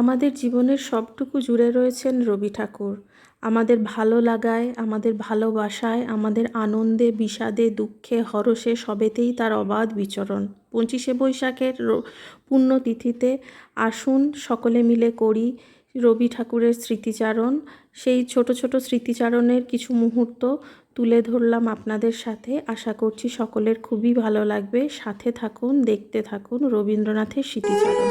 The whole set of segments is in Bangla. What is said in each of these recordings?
আমাদের জীবনের সবটুকু জুড়ে রয়েছেন রবি ঠাকুর। আমাদের ভালো লাগায়, আমাদের ভালোবাসায়, আমাদের আনন্দে, বিষাদে, দুঃখে, হরষে সবেতেই তার অবাধ বিচরণ। পঁচিশে বৈশাখের পুণ্যতিথিতে আসুন, সকলে মিলে করি রবি ঠাকুরের স্মৃতিচারণ। সেই ছোট ছোট স্মৃতিচারণের কিছু মুহূর্ত তুলে ধরলাম আপনাদের সাথে। আশা করছি সকলের খুবই ভালো লাগবে। সাথে থাকুন, দেখতে থাকুন রবীন্দ্রনাথের স্মৃতিচারণ।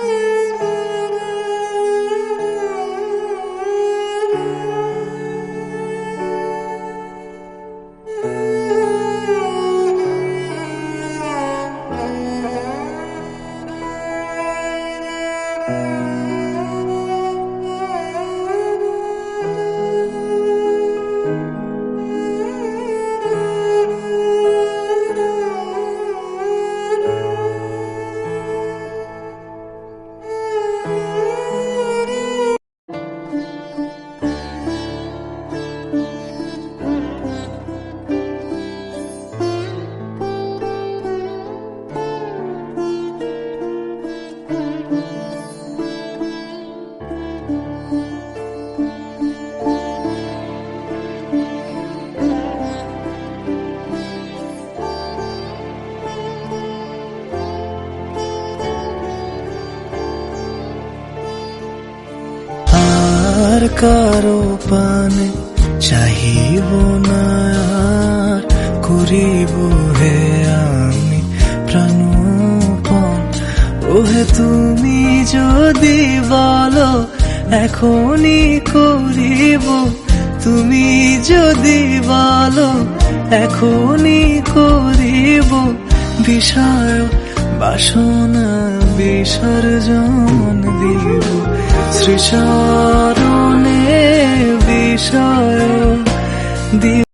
আর কারও পানে চাহিব না আর করিব হে আমি প্রাণপণ ওহে তুমি যদি বলো এখনই করিব তুমি যদি বলো এখনই করিব বিষয় বাসনা বিসর্জন দিব শ্রীচরণে বিষয় দিব